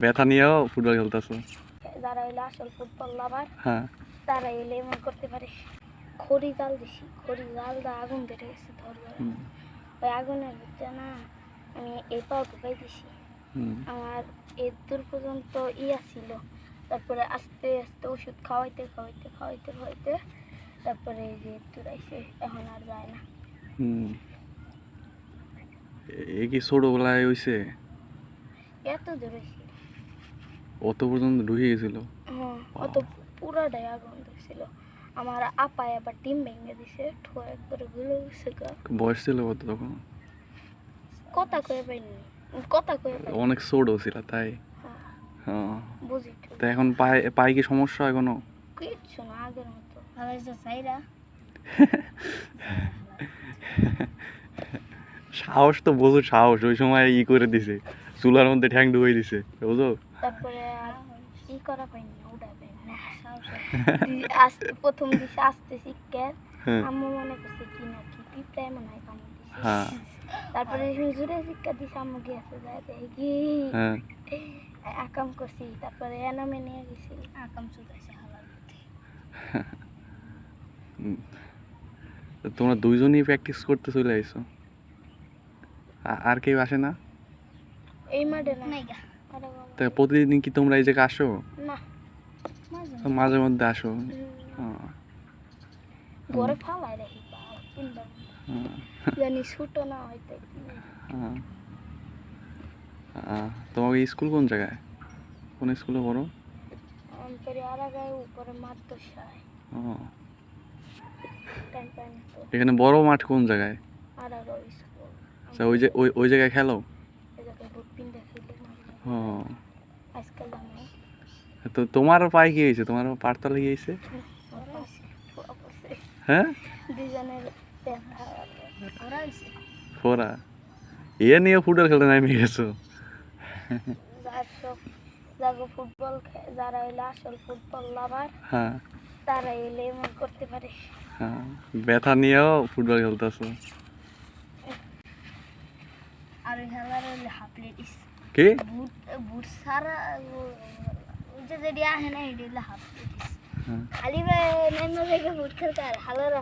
ব্যথা নিয়েও ফুটবল খেলতেছো? যারা হইলে আসল ফুটবল লাভার হ্যাঁ। তারা এলে এমন করতে পারে খড়ি জাল দিছি খড়ি জাল দা আগুন ধরে গেছে ধরবে ওই আগুনের ভিতরে না আমি এই পাও ঢুকাই দিছি। আমার এর দূর পর্যন্ত ইয়া ছিল তারপরে আস্তে আস্তে ওষুধ খাওয়াইতে খাওয়াইতে খাওয়াইতে খাওয়াইতে তারপরে এই যে দূর আইসে এখন আর যায় না। এ- কি ছোটবেলায় হইছে? এত দূর আইসে অত পর্যন্ত ঢুকে গেছিল। হ্যাঁ অত পুরাটাই আগুন ছিল আমার আপায় আবার ডিম ভেঙে দিছে ঠো একবারে গুলো গেছে বয়স ছিল কত তখন? কথা কয়ে পাইনি কথা কয়ে অনেক ছোট ছিল তাই? হ্যাঁ, হ্যাঁ। বুঝি তো এখন পায়ে পায়ে কি সমস্যা এখনও? কিচ্ছু না আগের মতো। আমার যে চাইরা সাহস তো বোঝো সাহস ওই সময় ই করে দিছে। চুলার মধ্যে ঠ্যাং ঢুকাই দিছে বুঝো তারপরে আর ই করা পাইনি উড়া পাইনি। না, সাহস। দি- আস্তে প্রথম দিছে আস্তে শিখকে হ্যাঁ। আম্মু মনে করছে কি না কি পিঁপড়ায় মনে হয় কামড় দিছে। হ্যাঁ। তারপরে জুড়ে শিক্ষা দিছে আম্মু গিয়েছে যায় দেখি। হ্যাঁ। আকাম করছি তারপরে এনামে নিয়ে গেছি। আকাম চুদাইছে হালার। তোমরা দুইজনই প্র্যাকটিস করতে চলে আইছো? আর কেউ আসে না? এই মাঠে না। তা প্রতিদিন কি তোমরা এই জায়গায় আসো? না মাঝে মধ্যে আসো। হুম, ঘরে ফালাই রাখি বাবা, কিনবা না। জানি ছুটো না হইতে। তোমাকে স্কুল কোন জায়গায়? কোন স্কুলে পড়ো? এখানে বড় মাঠ কোন জায়গায়? আচ্ছা ওই যে ওই ওই জায়গায় খেলো এই জায়গায় বুট পিনতে খেলে মাঝে ও। আজকাল জানো। তো তোমার পায়ে কি হয়েছে? তোমার পাড়তা লেগে গেছে হ্যাঁ? দুজনের ফোরা। এ নিয়ে ফুটবল খেলতে নামে গেছো। যাগো ফুটবল যারা এলে আসল ফুটবল লাভার হ্যাঁ। তারা এলে এমন করতে পারে। হ্যাঁ। ব্যথা নিয়েও ফুটবল খেলতেছো। আর খেলার হইলে হাফ লেডিস। কি বুট বুট সারা ও- ওই যে যেটি আহে না হইলে হাফ হ্যাঁ। খালি নেমে আর হালারা